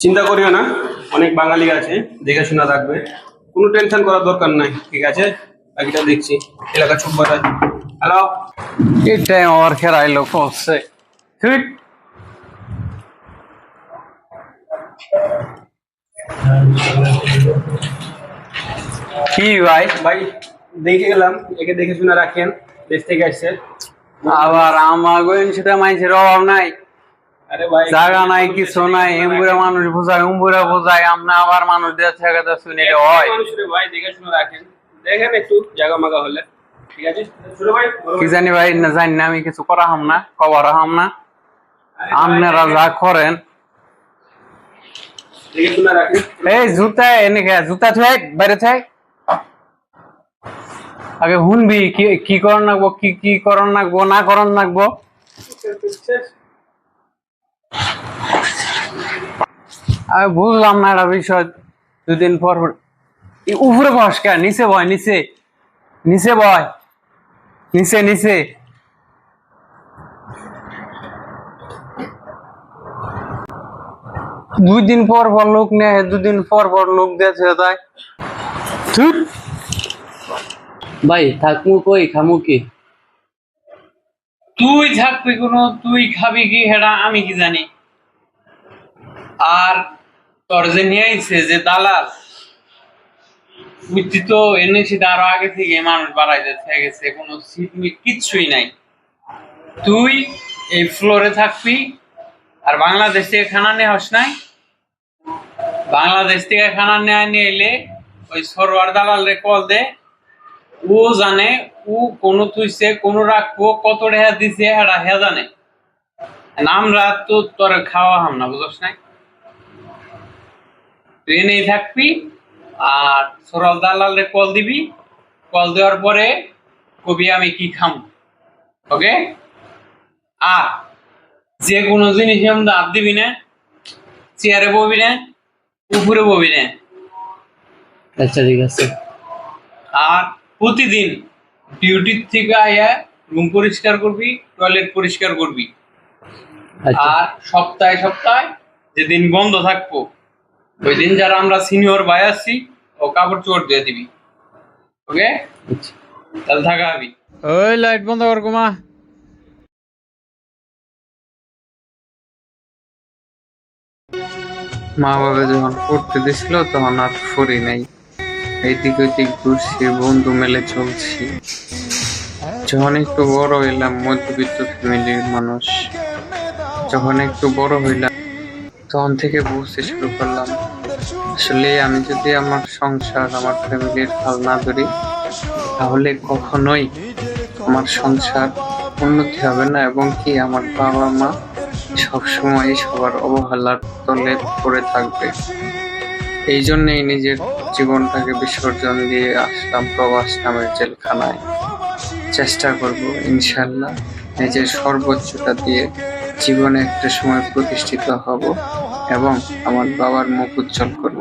চিন্তা করিও না অনেক বাঙালি আছে দেখে শোনা রাখবে কোনো টেনশন করার দরকার নাই ঠিক আছে? বাকিটা দেখছি এলাকা বাজার হ্যালো এটাই আমার খেরাইলো করছে ঠিক কি ভাই? ভাই দেখে গেলাম একে দেখে শুনে রাখেন দেশ থেকে আসছে। আবার আমার সেটা মাইছের অভাব নাই। আরে ভাই জায়গা নাই কিছু নাই এমবুরা মানুষ বোঝায় উম্বুরা বোঝায় আমরা আবার মানুষ দিয়ে থেকে শুনে হয়। ভাই দেখে শুনে রাখেন। দেখেন একটু জায়গা মাগা হলে। ঠিক আছে? ছোট ভাই বড় কি ভাই। জানি ভাই না জানি না আমি কিছু করা হাম না কবার হাম না। আপনারা যা করেন। দেখে শুনে রাখেন। এই জুতা এনে জুতা থুয়ে বাইরে থাক আগে শুনবি কি কি করন লাগবো কি কি করন লাগবো না করন লাগবো। আমি বুঝলাম না একটা বিষয়। দুদিন পর উপরে বস নিচে বয়, নিচে। নিচে বয়। নিচে নিচে। দুই দিন পর পর লোক নেয়, দুদিন পর পর লোক দিয়েছে তাই। ভাই, থাকমু কই? খামু কি? তুই থাকবি কোনো, তুই খাবি কি, হেডা, আমি কি জানি। আর তোর যে নিয়ে আইছে যে দালাল, বুঝছি তো, এনেছি আরও আগে থেকে মানুষ বাড়াই যাচ্ছে গেছে, কোনো সিট কিচ্ছুই নাই। তুই এই ফ্লোরে থাকবি, আর বাংলাদেশ থেকে খানা নিয়ে হস নাই? বাংলাদেশ থেকে খানা নেওয়া নিয়ে এলে ওই সরোয়ার দালাল রে কল দে, ও জানে ও কোনো তুইছে কোনো রাখব কত রেহা দিছে হেরা হে জানে। আমরা তো তোর খাওয়া হাম না বুঝছ নাই? তুই এনেই থাকবি আর সরল দালাল রে কল দিবি। কল দেওয়ার পরে কবি আমি কি খাম ওকে? আর যে কোনো জিনিস আমরা হাত দিবি না চেয়ারে ববি না উপরে ববি না। আচ্ছা ঠিক আছে। আর প্রতিদিন ডিউটির থেকে আয়া রুম পরিষ্কার করবি টয়লেট পরিষ্কার করবি। আচ্ছা। আর সপ্তাহে সপ্তাহে যেদিন বন্ধ থাকব ওই দিন যারা আমরা সিনিয়র ভাই আছি ও কাপড় চোপড় দিয়ে দিবি। ওকে? আচ্ছা। তাহলে থাকা হবি। ওই লাইট বন্ধ কর কুমা। মা বাবা যখন পড়তে দিছিল তখন আর ফুরি নাই। এইদিক ওইদিক ঘুরছি, বন্ধু মেলে চলছি। যখন একটু বড় হইলাম, মধ্যবিত্ত ফ্যামিলির মানুষ। যখন একটু বড় হইলাম, তখন থেকে বুঝতে শুরু করলাম, আসলে আমি যদি আমার সংসার, আমার ফ্যামিলির হাল না ধরি, তাহলে কখনোই আমার সংসার উন্নতি হবে না এবং কি আমার বাবা মা সবসময় সবার অবহেলার তলে পড়ে থাকবে। এই জন্যেই নিজের জীবনটাকে বিসর্জন দিয়ে আসলাম প্রবাস নামের জেলখানায়। চেষ্টা করব, ইনশাল্লাহ নিজের সর্বোচ্চটা দিয়ে জীবনে একটা সময় প্রতিষ্ঠিত হব এবং আমার বাবার মুখ উজ্জ্বল করব।